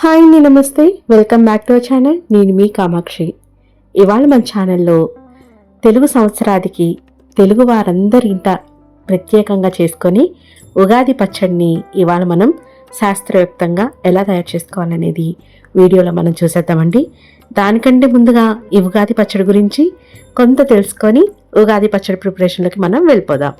Hi అండి నమస్తే. Welcome back to our channel. నేను మీ కామాక్షి. ఇవాళ మన ఛానల్లో తెలుగు సంవత్సరాదికి తెలుగు వారందరి ఇంట ప్రత్యేకంగా చేసుకొని ఉగాది పచ్చడిని ఇవాళ మనం శాస్త్రయుక్తంగా ఎలా తయారు చేసుకోవాలనేది వీడియోలో మనం చూసేద్దామండి. దానికంటే ముందుగా ఈ ఉగాది పచ్చడి గురించి కొంత తెలుసుకొని ఉగాది పచ్చడి ప్రిపరేషన్లోకి మనం వెళ్ళిపోదాం.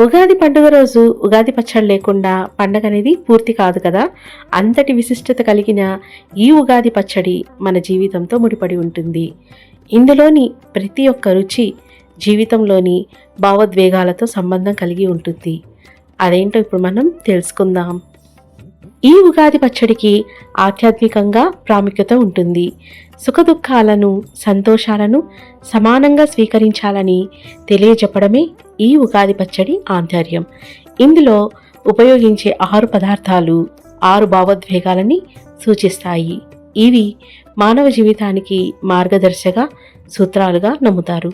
ఉగాది పండుగ రోజు ఉగాది పచ్చడి లేకుండా పండగ అనేది పూర్తి కాదు కదా? అంతటి విశిష్టత కలిగిన ఈ ఉగాది పచ్చడి మన జీవితంతో ముడిపడి ఉంటుంది. ఇందులోని ప్రతి ఒక్క రుచి జీవితంలోని భావోద్వేగాలతో సంబంధం కలిగి ఉంటుంది. అదేంటో ఇప్పుడు మనం తెలుసుకుందాం. ఈ ఉగాది పచ్చడికి ఆధ్యాత్మికంగా ప్రాముఖ్యత ఉంటుంది. సుఖదుఖాలను సంతోషాలను సమానంగా స్వీకరించాలని తెలియజెప్పడమే ఈ ఉగాది పచ్చడి ఆంతర్యం. ఇందులో ఉపయోగించే ఆరు పదార్థాలు ఆరు భావోద్వేగాలని సూచిస్తాయి. ఇవి మానవ జీవితానికి మార్గదర్శక సూత్రాలుగా నమ్ముతారు.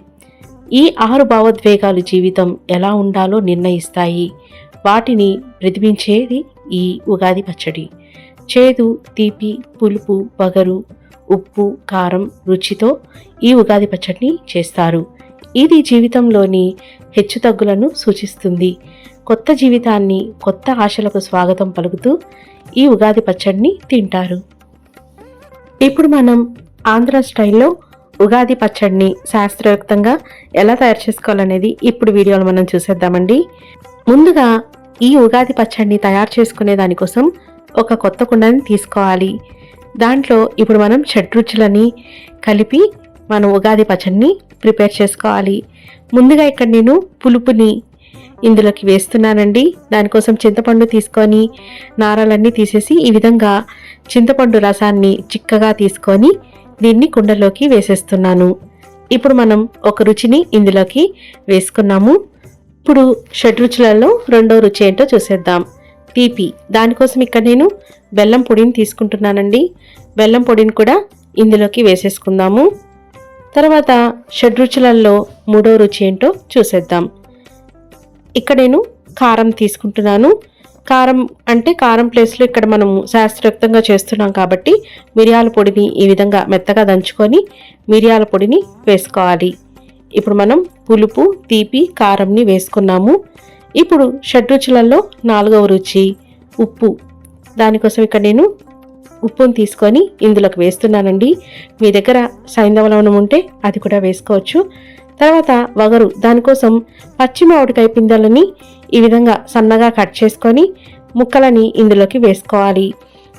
ఈ ఆరు భావోద్వేగాలు జీవితం ఎలా ఉండాలో నిర్ణయిస్తాయి. వాటిని ప్రతిబించేది ఈ ఉగాది పచ్చడి. చేదు తీపి పులుపు వగరు ఉప్పు కారం రుచితో ఈ ఉగాది పచ్చడిని చేస్తారు. ఇది జీవితంలోని హెచ్చుతగ్గులను సూచిస్తుంది. కొత్త జీవితాన్ని కొత్త ఆశలకు స్వాగతం పలుకుతూ ఈ ఉగాది పచ్చడిని తింటారు. ఇప్పుడు మనం ఆంధ్ర స్టైల్లో ఉగాది పచ్చడిని శాస్త్రయుక్తంగా ఎలా తయారు చేసుకోవాలనేది ఇప్పుడు వీడియోలో మనం చూసేద్దామండి. ముందుగా ఈ ఉగాది పచ్చడిని తయారు చేసుకునే దానికోసం ఒక కొత్త కుండని తీసుకోవాలి. దాంట్లో ఇప్పుడు మనం షడ్రుచులని కలిపి మనం ఉగాది పచ్చడిని ప్రిపేర్ చేసుకోవాలి. ముందుగా ఇక్కడ నేను పులుపుని ఇందులోకి వేస్తున్నానండి. దానికోసం చింతపండు తీసుకొని నారలన్నీ తీసేసి ఈ విధంగా చింతపండు రసాన్ని చిక్కగా తీసుకొని దీన్ని కుండలోకి వేసేస్తున్నాను. ఇప్పుడు మనం ఒక రుచిని ఇందులోకి వేసుకున్నాము. ఇప్పుడు షడ్రుచులలో రెండో రుచి ఏంటో చూసేద్దాం. తీపి. దానికోసం ఇక్కడ నేను బెల్లం పొడిని తీసుకుంటున్నానండి. బెల్లం పొడిని కూడా ఇందులోకి వేసేసుకుందాము. తర్వాత షడ్రుచులలో మూడో రుచి ఏంటో చూసేద్దాం. ఇక్కడ నేను కారం తీసుకుంటున్నాను. కారం అంటే కారం ప్లేస్లో ఇక్కడ మనము శాస్త్రోక్తంగా చేస్తున్నాం కాబట్టి మిరియాల పొడిని ఈ విధంగా మెత్తగా దంచుకొని మిరియాల పొడిని వేసుకోవాలి. ఇప్పుడు మనం పులుపు తీపి కారంని వేసుకున్నాము. ఇప్పుడు షడ్రుచులలో నాలుగవ రుచి ఉప్పు. దానికోసం ఇక్కడ నేను ఉప్పును తీసుకొని ఇందులోకి వేస్తున్నానండి. మీ దగ్గర సైంధవ లవణం ఉంటే అది కూడా వేసుకోవచ్చు. తర్వాత వగరు దానికోసం పచ్చి మామిడికాయ పిందెలని ఈ విధంగా సన్నగా కట్ చేసుకొని ముక్కలని ఇందులోకి వేసుకోవాలి.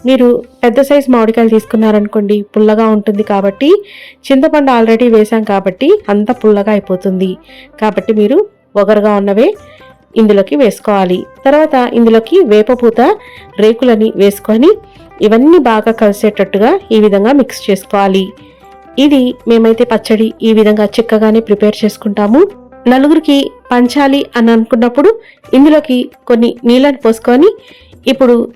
మీరు పెద్ద సైజు మామిడికాయలు తీసుకున్నారనుకోండి పుల్లగా ఉంటుంది కాబట్టి చింతపండు ఆల్రెడీ వేసాం కాబట్టి అంత పుల్లగా అయిపోతుంది. కాబట్టి మీరు ఒగరుగా ఉన్నవే ఇందులోకి వేసుకోవాలి. తర్వాత ఇందులోకి వేపపూత రేకులని వేసుకొని ఇవన్నీ బాగా కలిసేటట్టుగా ఈ విధంగా మిక్స్ చేసుకోవాలి. ఇది మేమైతే పచ్చడి ఈ విధంగా చిక్కగానే ప్రిపేర్ చేసుకుంటాము. నలుగురికి పంచాలి అని అనుకున్నప్పుడు ఇందులోకి కొన్ని నీళ్ళని పోసుకొని ఇప్పుడు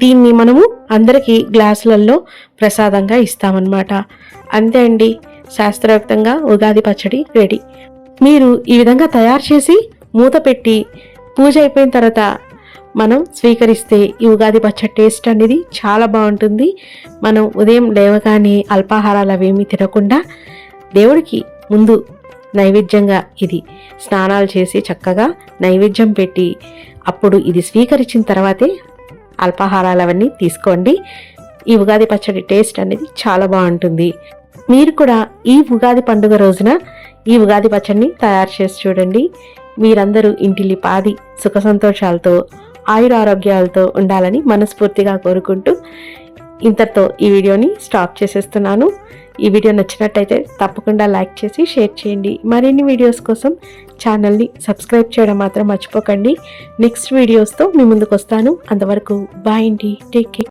దీన్ని మనము అందరికీ గ్లాసులలో ప్రసాదంగా ఇస్తామన్నమాట. అంతే అండి. శాస్త్రయుక్తంగా ఉగాది పచ్చడి రెడీ. మీరు ఈ విధంగా తయారు చేసి మూత పెట్టి పూజ అయిపోయిన తర్వాత మనం స్వీకరిస్తే ఈ ఉగాది పచ్చడి టేస్ట్ అనేది చాలా బాగుంటుంది. మనం ఉదయం లేవగానే అల్పాహారాలు అవేమీ తినకుండా దేవుడికి ముందు నైవేద్యంగా ఇది స్నానాలు చేసి చక్కగా నైవేద్యం పెట్టి అప్పుడు ఇది స్వీకరించిన తర్వాతే అల్పాహారాలు అవన్నీ తీసుకోండి. ఈ ఉగాది పచ్చడి టేస్ట్ అనేది చాలా బాగుంటుంది. మీరు కూడా ఈ ఉగాది పండుగ రోజున ఈ ఉగాది పచ్చడిని తయారు చేసి చూడండి. మీరందరూ ఇంటిల్లి పాది సుఖ సంతోషాలతో ఆయురారోగ్యాలతో ఉండాలని మనస్ఫూర్తిగా కోరుకుంటూ ఇంతతో ఈ వీడియోని స్టాప్ చేసేస్తున్నాను. ఈ వీడియో నచ్చినట్టయితే తప్పకుండా లైక్ చేసి షేర్ చేయండి. మరిన్ని వీడియోస్ కోసం ఛానల్ని సబ్స్క్రైబ్ చేయడం మాత్రం మర్చిపోకండి. నెక్స్ట్ వీడియోస్తో మీ ముందుకు వస్తాను అంతవరకు బాయ్ అండి. Take care.